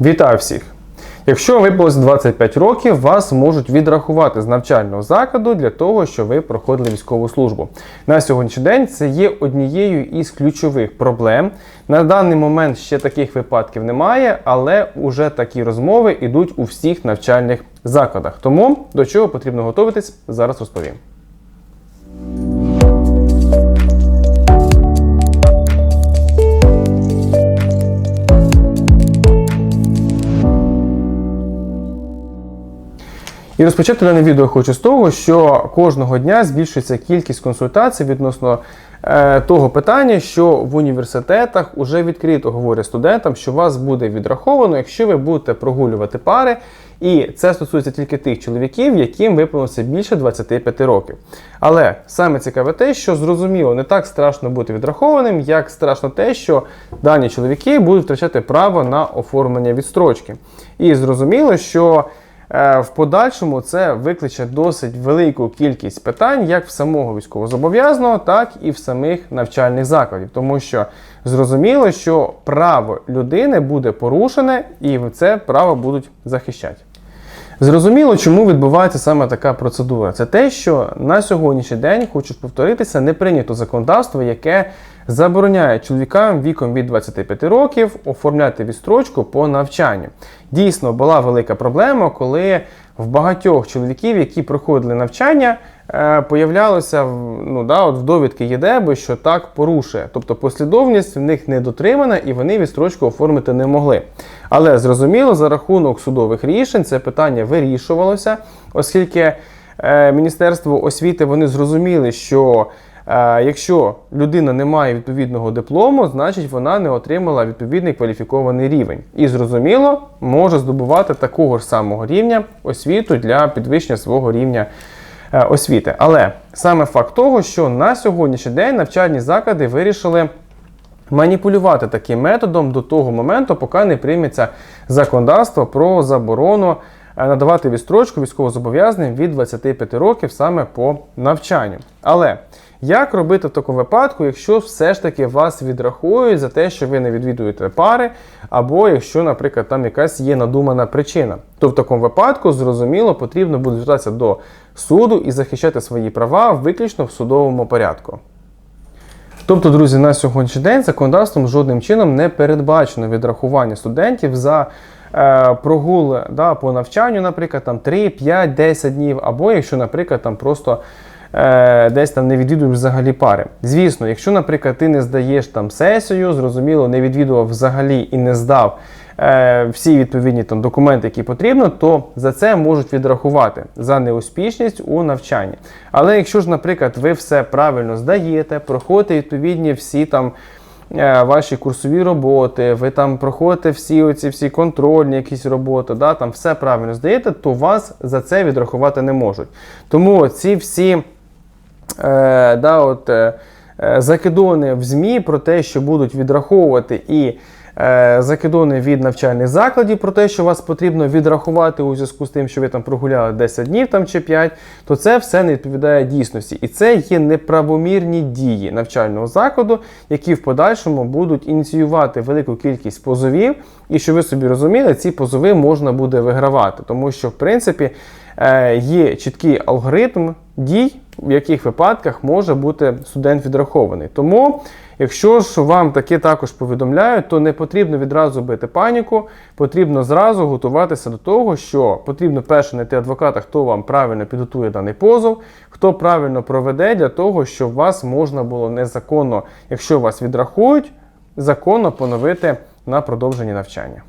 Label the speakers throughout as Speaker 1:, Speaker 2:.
Speaker 1: Вітаю всіх! Якщо виповнилось 25 років, вас можуть відрахувати з навчального закладу для того, що ви проходили військову службу. На сьогоднішній день це є однією із ключових проблем. На даний момент ще таких випадків немає, але вже такі розмови йдуть у всіх навчальних закладах. Тому до чого потрібно готуватись, зараз розповім. І розпочати дане відео хочу з того, що кожного дня збільшується кількість консультацій відносно е, того питання, що в університетах вже відкрито говорять студентам, що вас буде відраховано, якщо ви будете прогулювати пари. І це стосується тільки тих чоловіків, яким виповнилося більше 25 років. Але саме цікаве те, що зрозуміло, не так страшно бути відрахованим, як страшно те, що дані чоловіки будуть втрачати право на оформлення відстрочки. І зрозуміло, що в подальшому це викличе досить велику кількість питань, як в самого військовозобов'язаного, так і в самих навчальних закладів, тому що зрозуміло, що право людини буде порушене, і це право будуть захищати. Зрозуміло, чому відбувається саме така процедура. Це те, що на сьогоднішній день, хочу повторитися, не прийнято законодавство, яке забороняє чоловікам віком від 25 років оформляти відстрочку по навчанню. Дійсно, була велика проблема, коли в багатьох чоловіків, які проходили навчання, появлялося ну, да, от в довідки ЄДЕБ, що так порушує. Тобто послідовність в них не дотримана і вони відстрочку оформити не могли. Але зрозуміло, за рахунок судових рішень це питання вирішувалося, оскільки е, Міністерство освіти вони зрозуміли, що Е, якщо людина не має відповідного диплому, значить вона не отримала відповідний кваліфікований рівень. І зрозуміло, може здобувати такого ж самого рівня освіту для підвищення свого рівня е, освіти. Але саме факт того, що на сьогоднішній день навчальні заклади вирішили. Маніпулювати таким методом до того моменту, поки не прийметься законодавство про заборону е, надавати відстрочку військовозобов'язаним від 25 років саме по навчанню. Але як робити в такому випадку, якщо все ж таки вас відрахують за те, що ви не відвідуєте пари, або якщо, наприклад, там якась є надумана причина, то в такому випадку, зрозуміло, потрібно буде звертатися до суду і захищати свої права виключно в судовому порядку. Тобто, друзі, на сьогоднішній день законодавством жодним чином не передбачено відрахування студентів за е, прогул да, по навчанню, наприклад, там 3, 5, 10 днів, або якщо, наприклад, там просто е, десь там не відвідуєш взагалі пари. Звісно, якщо, наприклад, ти не здаєш там сесію, зрозуміло, не відвідував взагалі і не здав е, всі відповідні там документи, які потрібно, то за це можуть відрахувати за неуспішність у навчанні. Але якщо ж, наприклад, ви все правильно здаєте, проходите відповідні всі там. Е, ваші курсові роботи, ви там проходите всі оці всі контрольні якісь роботи, да, там все правильно здаєте, то вас за це відрахувати не можуть. Тому ці всі е, да, от, е, е, закидони в ЗМІ про те, що будуть відраховувати і закидони від навчальних закладів про те, що вас потрібно відрахувати у зв'язку з тим, що ви там прогуляли 10 днів там, чи 5, то це все не відповідає дійсності. І це є неправомірні дії навчального закладу, які в подальшому будуть ініціювати велику кількість позовів. І що ви собі розуміли, ці позови можна буде вигравати, тому що в принципі е, є чіткий алгоритм дій, в яких випадках може бути студент відрахований. Тому, якщо ж вам таке також повідомляють, то не потрібно відразу бити паніку, потрібно зразу готуватися до того, що потрібно перше знайти адвоката, хто вам правильно підготує даний позов, хто правильно проведе для того, щоб вас можна було незаконно, якщо вас відрахують, законно поновити на продовження навчання.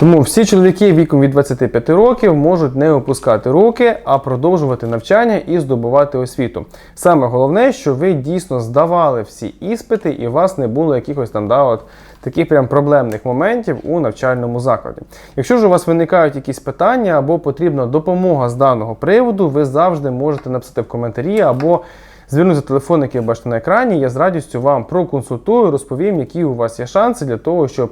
Speaker 1: Тому всі чоловіки віком від 25 років можуть не опускати руки, а продовжувати навчання і здобувати освіту. Саме головне, що ви дійсно здавали всі іспити і у вас не було якихось там да, от, таких прям проблемних моментів у навчальному закладі. Якщо ж у вас виникають якісь питання або потрібна допомога з даного приводу, ви завжди можете написати в коментарі або Звернуться телефон, який бачите на екрані, я з радістю вам проконсультую, розповім, які у вас є шанси для того, щоб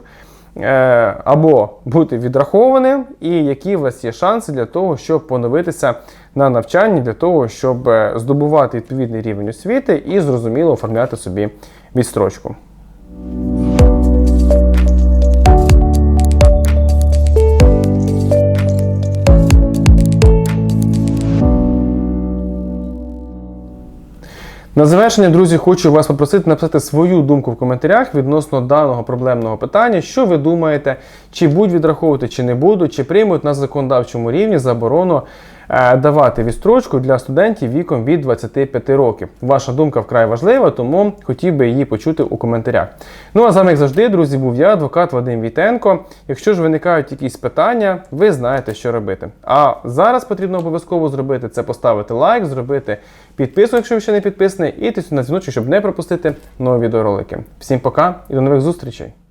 Speaker 1: або бути відрахованим, і які у вас є шанси для того, щоб поновитися на навчанні, для того, щоб е, здобувати відповідний рівень освіти і зрозуміло оформляти собі відстрочку. На завершення, друзі, хочу вас попросити написати свою думку в коментарях відносно даного проблемного питання. Що ви думаєте, чи будуть відраховувати, чи не будуть, чи приймуть на законодавчому рівні заборону давати відстрочку для студентів віком від 25 років. Ваша думка вкрай важлива, тому хотів би її почути у коментарях. Ну а з вами, як завжди, друзі, був я, адвокат Вадим Вітенко. Якщо ж виникають якісь питання, ви знаєте, що робити. А зараз потрібно обов'язково зробити це поставити лайк, зробити підписку, якщо ви ще не підписаний, і тиснути на дзвіночок, щоб не пропустити нові відеоролики. Всім пока і до нових зустрічей!